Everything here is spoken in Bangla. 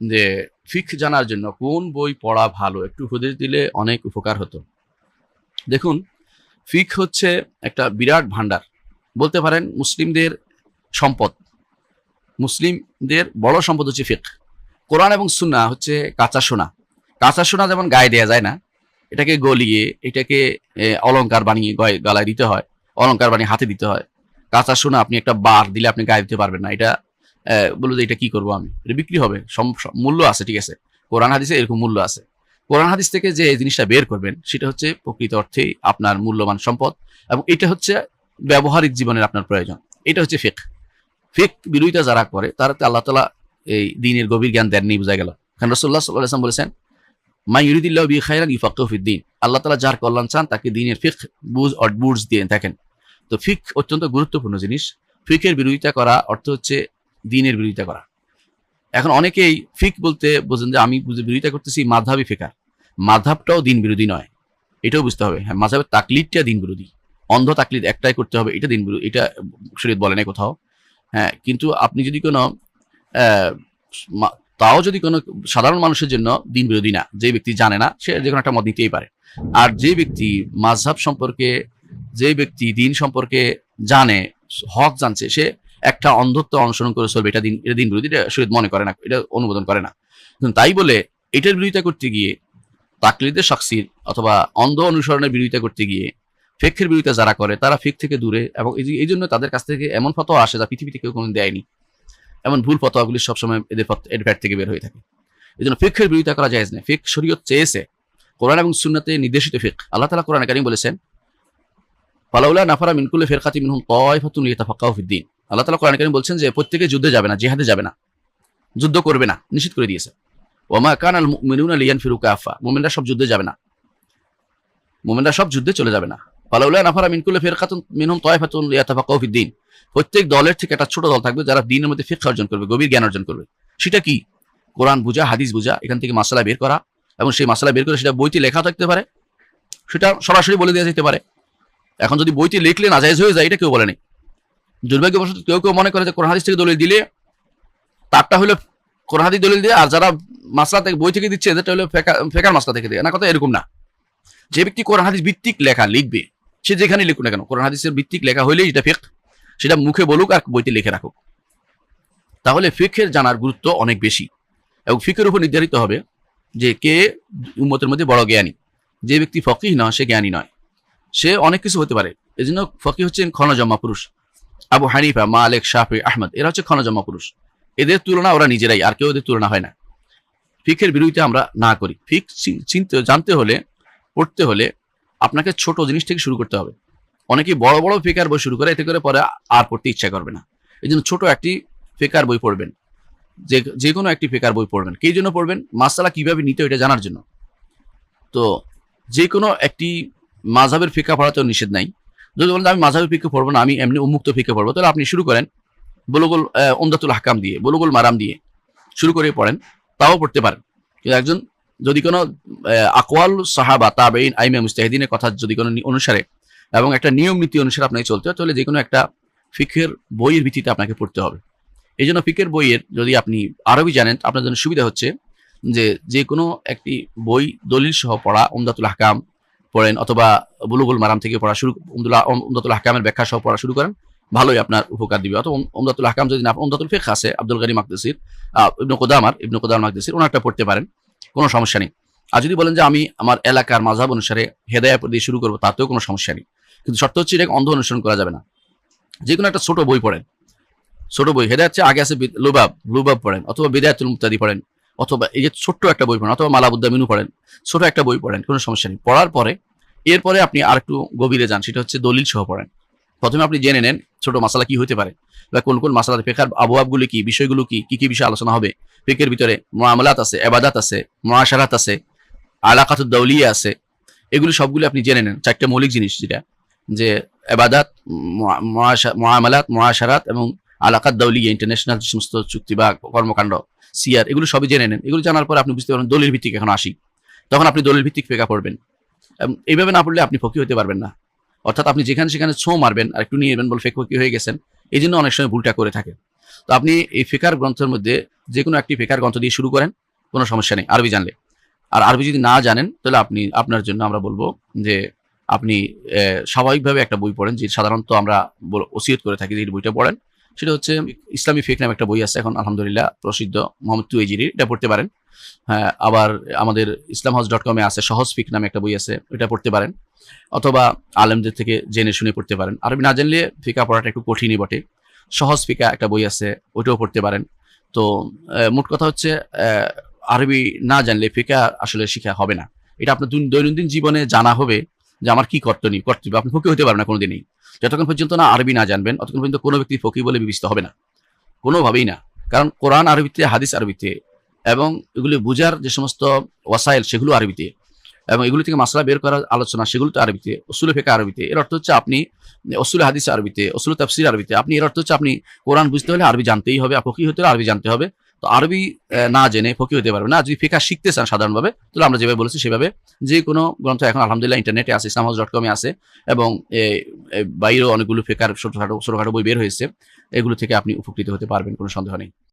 যে ফিক জানার জন্য কোন বই পড়া ভালো? একটু উপদেশ দিলে অনেক উপকার হতো। দেখুন ফিক হচ্ছে একটা বিরাট ভান্ডার বলতে পারেন মুসলিমদের সম্পদ। মুসলিমদের বড় সম্পদ হচ্ছে ফিক কোরআন এবং সুন্না হচ্ছে কাঁচা সোনা। কাঁচা সোনা যেমন গায়ে দেওয়া যায় না এটাকে গলিয়ে এটাকে এ, অলংকার বানিয়ে গলায় দিতে হয় অলংকার বানিয়ে হাতে দিতে হয়। কাঁচা সোনা আপনি একটা বার দিলে আপনি গায়ে দিতে পারবেন না। এটা বলল যে এটা কি করব আমি? এটা বিক্রি হবে মূল্য আছে, ঠিক আছে। কোরআন হাদিসে এরকম মূল্য আছে। কোরআন হাদিস থেকে যে এই জিনিসটা বের করবেন, সেটা হচ্ছে প্রকৃত অর্থেই আপনার মূল্যবান সম্পদ এবং এটা হচ্ছে ব্যবহারিক জীবনের আপনার প্রয়োজন। এটা হচ্ছে ফেক। ফেক বিরোধিতা যারা করে তারাতে আল্লাহ তালা এই দিনের গভীর জ্ঞান দেননি, বোঝা গেল। কারণ রসুল্লাহ সাল্লাহ আসলাম বলেছেন মা ইউরিদিল্লাহ বি খাইরান ইফাকুদ্দিন আল্লাহ তালা যার কল্যাণ চান, তাকে দিনের ফিক বুঝ অর বুঝ দিয়ে থাকেন। তো ফিক অত্যন্ত গুরুত্বপূর্ণ জিনিস। ফিকের বিরোধিতা করা অর্থ হচ্ছে দিনের বিরোধিতা করা। এখন অনেকেই ফিক বলতে বোঝেন যে, আমি বিরোধিতা করতেছি, মাধাবি ফেকার। মাধাবটাও দিন বিরোধী নয়। এটাও বুঝতে হবে। হ্যাঁ মাঝাবের তাকলিদটা দিন বিরোধী। অন্ধ তাকলিদ একটাই করতে হবে, এটা দিন বিরোধী। এটা শরীর বলে নাই কোথাও। হ্যাঁ কিন্তু আপনি যদি কোনো তাও যদি কোনো সাধারণ মানুষের জন্য দিন বিরোধী না, যে ব্যক্তি জানে না, সে যে কোনো একটা মত নিতেই পারে। আর যে ব্যক্তি মাঝহাব সম্পর্কে, যে ব্যক্তি দিন সম্পর্কে জানে, হক জানছে, সে একটা অন্ধত্ব অনুসরণ করে চলবে, এটা দিন এটা দিন বিরোধী, এটা শরীর মনে করে না, এটা অনুমোদন করে না। তাই বলে এটার বিরোধিতা করতে গিয়ে তাকলিদের সাক্ষীর অথবা অন্ধ অনুসরণের বিরোধিতা করতে গিয়ে ফেকের বিরোধিতা যারা করে, তারা ফেক থেকে দূরে এবং এই জন্য তাদের কাছ থেকে এমন ফতোয়া আসে যা পৃথিবীতে কেউ কোনো দেয়নি। এমন ভুল ফতোয়াগুলি সবসময় এদের প্যাট থেকে বের হয়ে থাকে। এই জন্য ফেকের বিরোধিতা করা যায় না ফেক শরীয়ত চেয়েছে, কোরআন এবং সুন্নাতে নির্দেশিত ফেক আল্লাহ তালা কোরআন কারিম বলেছেন, ফালাউলা নাফারা মিনকুল্লে ফেরকাতি মিনহুম তয়ফাতুন লিয়াতাফাক্কাহু ফিদ্দিন আল্লাহ তালা কোরআন কারিম বলছেন যে প্রত্যেকে যুদ্ধে যাবে না, জিহাদে যাবে না, যুদ্ধ করবে না, নিষেধ করে দিয়েছে। ওমা কান আল মুমিনুনা লিয়ান ফিরু কাফা, মুমিনরা সব যুদ্ধে যাবে না। মুমিনরা সব যুদ্ধে চলে যাবে না। ফালাউলা নাফারা মিনকুল্লে ফেরকাতুন মিনহুম তয়ফাতুন লিয়াতাফাক্কাহু ফিদ্দিন। প্রত্যেক দলের থেকে একটা ছোট দল থাকবে যারা দিনের মধ্যে ফিকহ অর্জন করবে, গভীর জ্ঞান অর্জন করবে। সেটা কি? কোরআন বুঝা, হাদিস বুঝা, এখান থেকে মাসালা বের করা এবং সেই মাসালা বের করে সেটা বইতে লেখা থাকতে পারে। সেটা সরাসরি বলে দেওয়া যেতে পারে। এখন যদি বইতে লিখলে না জায়েজ হয়ে যায়, এটা কেউ বলেনি দুর্ভাগ্যবশত কেউ কেউ মনে করে যে কোরআন হাদিস থেকে দলিল দিলে, তারটা হলো কোরআন হাদিস দলিল দিয়ে, আর যারা মাসলা থেকে বই থেকে দিচ্ছে এদেরটা হলো ফেকা- ফেকার মাসলা থেকে দেয়। না, কথা এরকম না। যে ব্যক্তি কোরআন হাদিস ভিত্তিক লেখা লিখবে, সে যেখানে লিখুক না কেন, কোরআন হাদিসের ভিত্তিক লেখা হইলেই এটা ফেক সেটা মুখে বলুক আর বইতে লিখে রাখুক। তাহলে ফিকের জানার গুরুত্ব অনেক বেশি। এবং ফিকের উপর নির্ধারিত হবে যে কে উম্মতের মধ্যে বড় জ্ঞানী। যে ব্যক্তি ফকিহ নয় সে জ্ঞানী নয়। সে অনেক কিছু হতে পারে। এই জন্য ফকি হচ্ছেন ক্ষণজমা পুরুষ। আবু হানিফা, মালেক, শাফি, আহমদ, এরা হচ্ছে ক্ষণজমা পুরুষ। এদের তুলনা ওরা নিজেরাই, আর কেউ এদের তুলনা হয় না। ফিকের বিরোধিতা আমরা না করি। ফিক চিনতে, জানতে হলে, পড়তে হলে আপনাকে ছোট জিনিস থেকে শুরু করতে হবে। অনেকে বড় বড় ফিকার বই শুরু করে, এতে করে পরে আর পড়তে ইচ্ছা করবে না। এই জন্য ছোট একটি ফিকার বই পড়বেন। যে যে কোনো একটি ফিকার বই পড়বেন। কী জন্য পড়বেন? মাসালা কীভাবে নিতে এটা জানার জন্য। তো, যে কোনো একটি মাঝাবের ফিকা পড়াতেও নিষেধ নাই। যদি বলেন আমি মাঝাবের ফিকে পড়ব না, আমি এমনি উন্মুক্ত ফিকে পড়ব, তাহলে আপনি শুরু করেন বলগুল ওমদাতুল হাকাম দিয়ে, বলগুল মারাম দিয়ে শুরু করে পড়েন, তাও পড়তে পারেন। কিন্তু একজন যদি কোনো আকওয়াল সাহাবা তাবেইন আইমে, মুস্তাহিদিনের কথা যদি কোনো অনুসারে এবং একটা নিয়ম নীতি অনুসারে আপনাকে চলতে হয়, তাহলে যে কোনো একটা ফিকের বইয়ের ভিত্তিতে আপনাকে পড়তে হবে। এই জন্য ফিকের বইয়ের যদি আপনি আরবি জানেন, আপনার জন্য সুবিধা হচ্ছে যে যে কোনো একটি বই দলিল সহ পড়া, উমদাতুল হাকাম পড়েন অথবা বুলুগুল মারাম থেকে পড়া শুরু উমদুল্লাহ হাকামের ব্যাখ্যা সহ পড়া শুরু করেন, ভালোই আপনার উপকার দিবে। অথবা উম- উমদাতুল হাকাম যদি না উমদাতুল ফেক আছে, আব্দুল গানি মাকদেসির ইবনু কোদামার ইবনু কোদার মাকদেসির, ওনারটা পড়তে পারেন, কোনো সমস্যা নেই। আর যদি বলেন যে আমি আমার এলাকার মাঝাব অনুসারে হেদায়া দিয়ে শুরু করব, তাতেও কোনো সমস্যা নেই। কিন্তু শর্ত হচ্ছে এটা অন্ধ অনুসরণ করা যাবে না। যে কোনো একটা ছোট বই পড়েন। ছোট বই, হেদায়াত আগে আছে লুবাব লুবাব পড়েন, অথবা বিদায়াতুল মুক্তাদি পড়েন। অথবা এই যে ছোট্ট একটা বই পড়েন, অথবা মালাবুদ্দা মিনু পড়েন, ছোট একটা বই পড়েন, কোনো সমস্যা নেই। পড়ার পরে, এরপরে আপনি আর একটু গভীরে যান, সেটা হচ্ছে দলিল সহ পড়েন। প্রথমে আপনি জেনে নেন ছোট মাসালা কি হতে পারে, বা কোন কোন মাসালা ফেকার আবহাওয়াগুলো কি, বিষয়গুলো কি কি কি বিষয়ে আলোচনা হবে। ফেকের ভিতরে মামলাত আছে, এবাদাত আছে মহাসারাত আছে, আলাকাতুদ দৌলিয়া আছে। এগুলো সবগুলো আপনি জেনে নেন, চারটা মৌলিক জিনিস যেটা, যে এবাদাত মহামালাত মহাসারাত এবং আলাকাত দৌলিয়া ইন্টারন্যাশনাল সমস্ত চুক্তি বা কর্মকাণ্ড। সিয়ার এগুলো সবই জেনে নেন। এগুলো জানার পর আপনি বুঝতে পারবেন দলিল ভিত্তিক এখন আসি। তখন আপনি দলিল ভিত্তিক ফেকা পড়বেন। এইভাবে না পড়লে আপনি ফকি হতে পারবেন না। অর্থাৎ আপনি যেখানে সেখানে ছো মারবেন আর একটু নিয়ে নেবেন বলে ফেক ফকি হয়ে গেছেন, এই জন্য অনেক সময় ভুলটা করে থাকে। তো আপনি এই ফেকার গ্রন্থের মধ্যে যে কোনো একটি ফেকার গ্রন্থ দিয়ে শুরু করেন, কোনো সমস্যা নেই, আরবি জানলে। আর আরবি যদি না জানেন, তাহলে আপনি, আপনার জন্য আমরা বলব যে আপনি স্বাভাবিকভাবে একটা বই পড়েন, যে সাধারণত আমরা ওসিয়ত করে থাকি যে বইটা পড়েন। সেটা হচ্ছে ইসলামী ফেক নামে একটা বই আছে, এখন আলহামদুলিল্লাহ প্রসিদ্ধ। মোহাম্মদ তুয়েজিরির এটা পড়তে পারেন। হ্যাঁ আবার আমাদের ইসলাম হাউস ডট কমে আছে, সহজ ফিক নামে একটা বই আছে, এটা পড়তে পারেন। অথবা আলেমদের থেকে জেনে শুনে পড়তে পারেন। আরবি না জানলে ফিকা পড়াটা একটু কঠিনই বটে। সহজ ফিকা একটা বই আছে, ওইটাও পড়তে পারেন। তো মোট কথা হচ্ছে আরবি না জানলে ফিকা আসলে শিখা হবে না। এটা আপনার দৈনন্দিন জীবনে জানা হবে যে আমার কি কর্তব্য কর্তব্য, আপনি ফকি হতে পারবেন না কোনোদিনই যতক্ষণ পর্যন্ত না আরবি না জানবেন ততক্ষণ পর্যন্ত কোনো ব্যক্তি ফকি বলে বিবেচিত হবে না। কোনোভাবেই না। কারণ কোরআন আরবিতে, হাদিস আরবিতে, এবং এগুলি বুঝার যে সমস্ত ওয়াসাইল, সেগুলো আরবিতে, এবং এগুলি থেকে মাসলা বের করার আলোচনা, সেগুলো তো আরবিতে অসুল ফেকা আরবিতে। এর অর্থ হচ্ছে আপনি অসুল হাদিস আরবিতে অসুল তাফসির আরবিতে, আপনি এর অর্থ হচ্ছে আপনি কোরআন বুঝতে হলে আরবি জানতেই হবে ফকি হতে হলে আরবি জানতে হবে। তো আরবি না জেনে ফকি হতে পারবে না। যদি ফেকা শিখতে চান সাধারণভাবে, তাহলে আমরা যেভাবে বলেছি সেভাবে যে কোনো গ্রন্থ এখন আলহামদুলিল্লাহ ইন্টারনেটে আছে ইসলাম ডট কমে আছে, এবং বাইরেও অনেকগুলো ফেকার ছোটোখাটো ছোটোখাটো বই বের হয়েছে। এগুলো থেকে আপনি উপকৃত হতে পারবেন, কোনো সন্দেহ নেই।